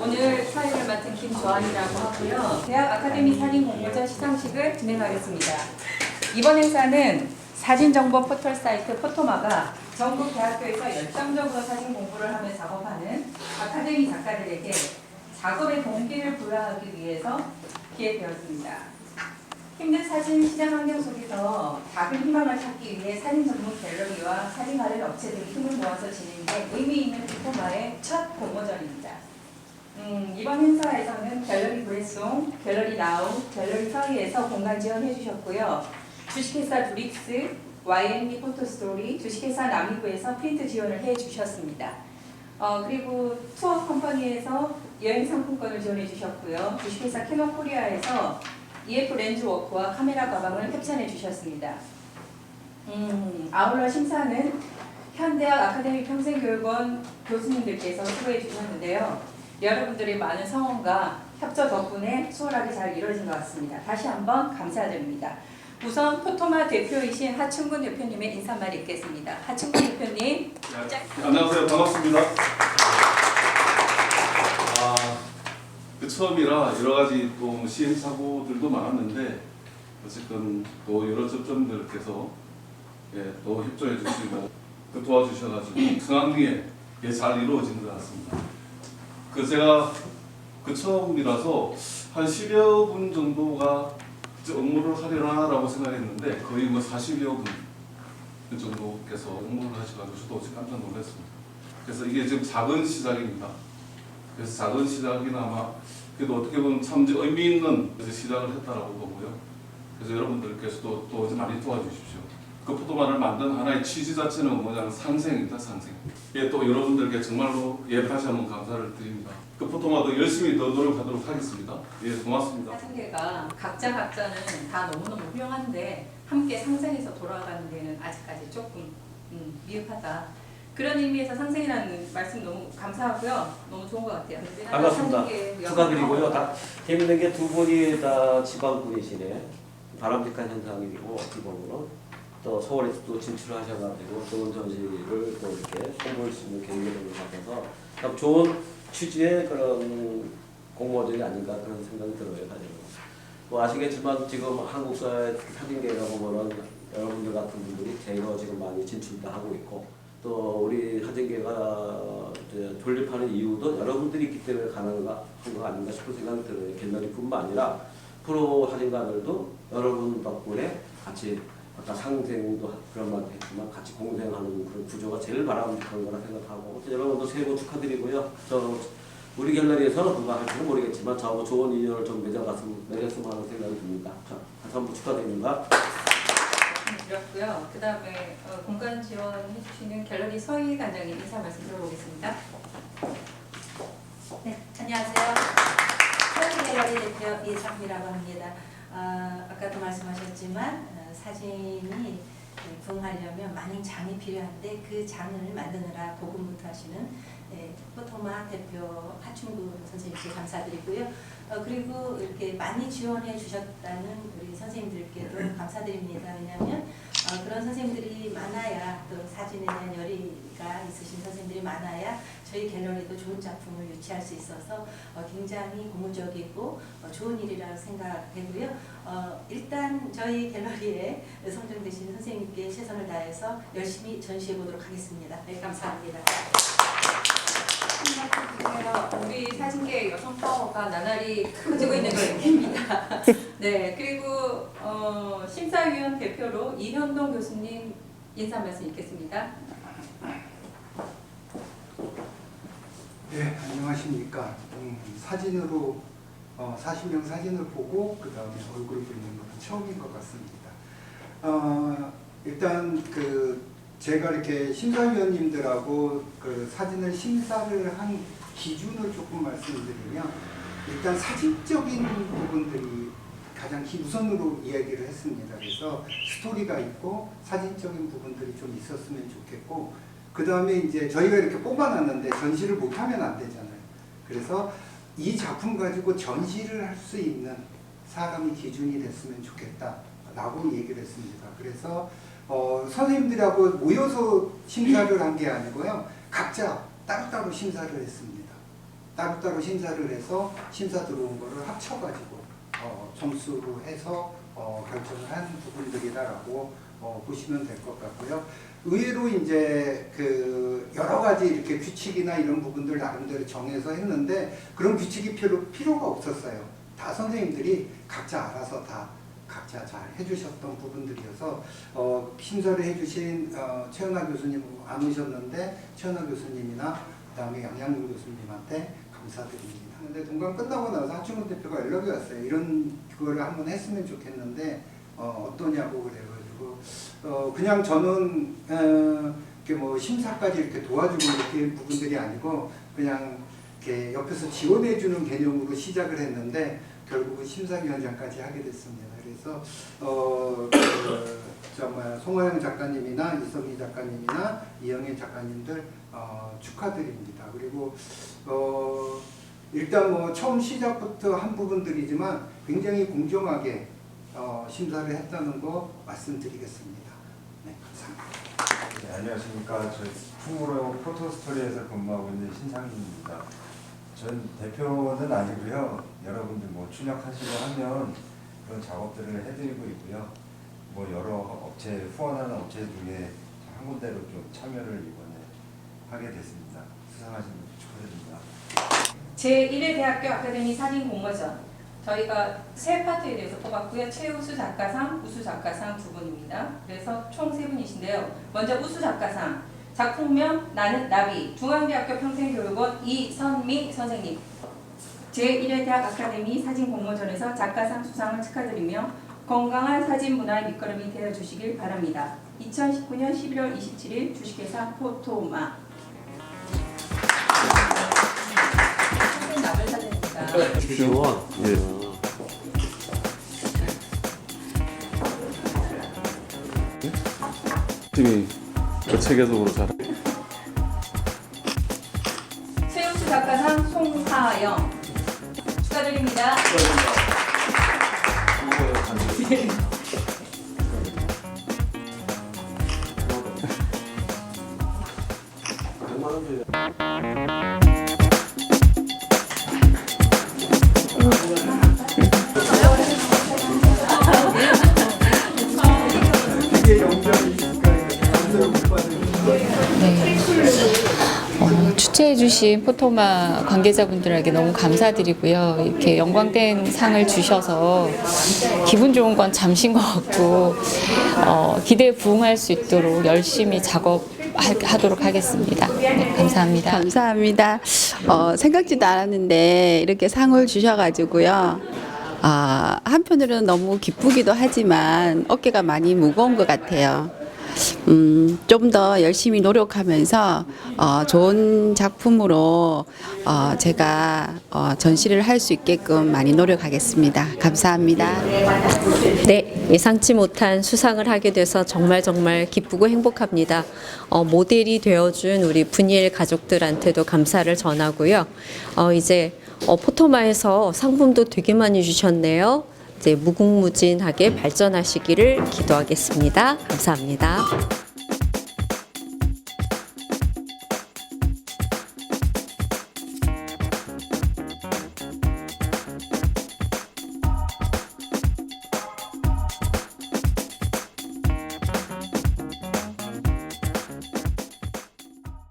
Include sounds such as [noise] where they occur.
오늘 사회를 맡은 김조한이라고 하고요. 대학 아카데미 사진 공모전 시상식을 진행하겠습니다. 이번 행사는 사진 정보 포털 사이트 포토마가 전국 대학교에서 열정적으로 사진 공부를 하며 작업하는 아카데미 작가들에게 작업의 동기를 부여하기 위해서 기획되었습니다. 힘든 사진 시장 환경 속에서 작은 희망을 찾기 위해 사진 전문 갤러리와 사진 관련 업체들이 힘을 모아서 진행된 의미 있는 디포마의 첫 공모전입니다. 음, 이번 행사에서는 갤러리 브레송, 갤러리 나우, 갤러리 서희에서 공간 지원해 주셨고요. 주식회사 두릭스, YNB 포토스토리, 주식회사 남이부에서 프린트 지원을 해 주셨습니다. 어, 그리고 투어 컴퍼니에서 여행 상품권을 지원해 주셨고요. 주식회사 캐논 코리아에서 EF 렌즈 워크와 카메라 가방을 협찬해 주셨습니다. 음, 아울러 심사는 현대학 아카데미 평생교육원 교수님들께서 수고해 주셨는데요. 여러분들의 많은 성원과 협조 덕분에 수월하게 잘 이루어진 것 같습니다. 다시 한번 감사드립니다. 우선 포토마 대표이신 하충군 대표님의 인사말 읽겠습니다. 하충군 대표님. 네, 안녕하세요. 반갑습니다. 아, 그 처음이라 여러 가지 또 시행착오들도 많았는데 어쨌든 또 여러 접점들께서 예, 또 협조해 주시고 또 도와주셔가지고 성황리에 예, 잘 이루어진 것 같습니다. 그 제가 그 처음이라서 한 10여 분 정도가 업무를 하려나라고 생각했는데 거의 뭐 40여 분 정도께서 업무를 하셔가지고 저도 어제 깜짝 놀랐습니다. 그래서 이게 지금 작은 시작입니다. 그래서 작은 시작이나마 그래도 어떻게 보면 참 의미 있는 시작을 했다라고 보고요. 그래서 여러분들께서도 또 많이 도와주십시오. 그 포도만을 만든 하나의 취지 자체는 뭐냐면 상생입니다, 상생. 예, 또 여러분들께 정말로 예 다시 한번 감사를 드립니다. 그 포토마도 열심히 더 노력하도록 하겠습니다. 예, 고맙습니다. 사진계가 각자 각자는 다 너무너무 훌륭한데 함께 상생해서 돌아가는 데는 아직까지 조금 음, 미흡하다. 그런 의미에서 상생이라는 말씀 너무 감사하고요. 너무 좋은 것 같아요. 반갑습니다. 축하드리고요. 다 재밌는 게 두 분이 다 지방분이시네. 바람직한 현상이고 기본으로 또 서울에 또 진출하셔가지고 좋은 전시를 또 이렇게 선보일 수 있는 계기를 가져서 참 좋은 취지의 그런 공모전이 아닌가 그런 생각이 들어요. 가지고. 뭐 아시겠지만 지금 한국사의 사진계가 보면은 여러분들 같은 분들이 제일 지금 많이 진출도 하고 있고 또 우리 사진계가 존립하는 이유도 여러분들이 있기 때문에 가능한 거 아닌가 싶은 생각이 들어요. 갤러리뿐만 아니라 프로 사진가들도 여러분 덕분에 같이 아까 상생도 그런 말도 했지만 같이 공생하는 그런 구조가 제일 바람직한 거라 생각하고 여러분도 새해 복 축하드리고요. 저 우리 갤러리에서 누가 할지는 모르겠지만 저하고 좋은 인연을 좀 맺어갔으면 맺었으면 하는 생각이 듭니다. 자, 다시 한번 축하드립니다. 드렸고요. 그 다음에 어, 공간 지원해 주시는 갤러리 서희 관장님 인사 말씀 들어보겠습니다. 네, 안녕하세요. 서울 갤러리 대표 이상미라고 합니다. 아, 아까도 말씀하셨지만 어, 사진이 부흥하려면 많은 장이 필요한데 그 장을 만드느라 고군부터 하시는 네, 포토마 대표 하충구 선생님께 감사드리고요. 어, 그리고 이렇게 많이 지원해 주셨다는 우리 선생님들께도 감사드립니다. 왜냐하면 어, 그런 선생님들이 많아야 또 사진에 대한 열의가 있으신 선생님들이 많아야 저희 갤러리도 좋은 작품을 유치할 수 있어서 어, 굉장히 고무적이고 어, 좋은 일이라고 생각되고요. 어, 일단 저희 갤러리에 선정되신 선생님께 최선을 다해서 열심히 전시해 보도록 하겠습니다. 네, 감사합니다. 주세요. 우리 사진계 여성 파워가 나날이 커지고 있는 걸 느낍니다. [laughs] 네, 그리고 어, 심사위원 대표로 이현동 교수님 인사 말씀 있겠습니다. 네, 안녕하십니까. 음, 사진으로 어, 40명 사진을 보고 그 다음에 얼굴을 보는 것도 처음인 것 같습니다. 어, 일단 그 제가 이렇게 심사위원님들하고 그 사진을 심사를 한 기준을 조금 말씀드리면 일단 사진적인 부분들이 가장 기- 우선으로 이야기를 했습니다. 그래서 스토리가 있고 사진적인 부분들이 좀 있었으면 좋겠고 그 다음에 이제 저희가 이렇게 뽑아놨는데 전시를 못하면 안 되잖아요. 그래서 이 작품 가지고 전시를 할 수 있는 사람이 기준이 됐으면 좋겠다라고 얘기를 했습니다. 그래서 어, 선생님들하고 모여서 심사를 한 게 아니고요. 각자 따로따로 심사를 했습니다. 따로따로 심사를 해서 심사 들어온 거를 합쳐가지고 어, 점수로 해서 어, 결정을 한 부분들이다라고 어, 보시면 될 것 같고요. 의외로 이제 그 여러 가지 이렇게 규칙이나 이런 부분들 나름대로 정해서 했는데 그런 규칙이 필요, 필요가 없었어요. 다 선생님들이 각자 알아서 다 각자 잘 해주셨던 부분들이어서 어, 심사를 해주신 어, 최은하 교수님 안 오셨는데 최은하 교수님이나 그 다음에 양양근 교수님한테 감사드립니다. 근데 동강 끝나고 나서 하충근 대표가 연락이 왔어요. 이런 그거를 한번 했으면 좋겠는데 어, 어떠냐고 그래가지고 어, 그냥 저는 어, 이렇게 뭐 심사까지 이렇게 도와주고 이렇게 부분들이 아니고 그냥 이렇게 옆에서 지원해주는 개념으로 시작을 했는데 결국은 심사위원장까지 하게 됐습니다. 그래서 어, 그, 저 뭐야 송하영 작가님이나 이성희 작가님이나 이영애 작가님들 어, 축하드립니다. 그리고 어, 일단 뭐 처음 시작부터 한 부분들이지만 굉장히 공정하게 어, 심사를 했다는 거 말씀드리겠습니다. 네, 감사합니다. 네, 안녕하십니까. 저희 풍무로 포토스토리에서 근무하고 있는 신상민입니다. 전 대표는 아니고요. 여러분들 뭐 출력하시고 하면 그런 작업들을 해드리고 있고요. 뭐 여러 업체 후원하는 업체 중에 한 군데로 좀 참여를 이번에 하게 됐습니다. 수상하신 분 축하드립니다. 제1회 대학교 아카데미 사진 공모전 저희가 세 파트에 대해서 뽑았고요. 최우수 작가상, 우수 작가상 두 분입니다. 그래서 총 세 분이신데요. 먼저 우수 작가상 작품명 나는 나비 중앙대학교 평생교육원 이선미 선생님 제1회 대학 아카데미 사진 공모전에서 작가상 수상을 축하드리며 건강한 사진 문화의 밑거름이 되어 주시길 바랍니다. 2019년 11월 27일 주식회사 포토마. 지원. 예. 팀이 그 체계적으로 잘. 최우수 작가상 송하영 축하드립니다. [laughs] [laughs] 주신 포토마 관계자분들에게 너무 감사드리고요. 이렇게 영광된 상을 주셔서 기분 좋은 건 잠시인 것 같고 어, 기대에 부응할 수 있도록 열심히 작업하도록 하겠습니다. 네, 감사합니다. 감사합니다. 어, 생각지도 않았는데 이렇게 상을 주셔가지고요. 아, 한편으로는 너무 기쁘기도 하지만 어깨가 많이 무거운 것 같아요. 음, 좀 더 열심히 노력하면서 어, 좋은 작품으로 어, 제가 어, 전시를 할 수 있게끔 많이 노력하겠습니다. 감사합니다. 네, 예상치 못한 수상을 하게 돼서 정말 정말 기쁘고 행복합니다. 어, 모델이 되어준 우리 분이엘 가족들한테도 감사를 전하고요. 어, 이제 어, 포토마에서 상품도 되게 많이 주셨네요. 이제 무궁무진하게 발전하시기를 기도하겠습니다. 감사합니다.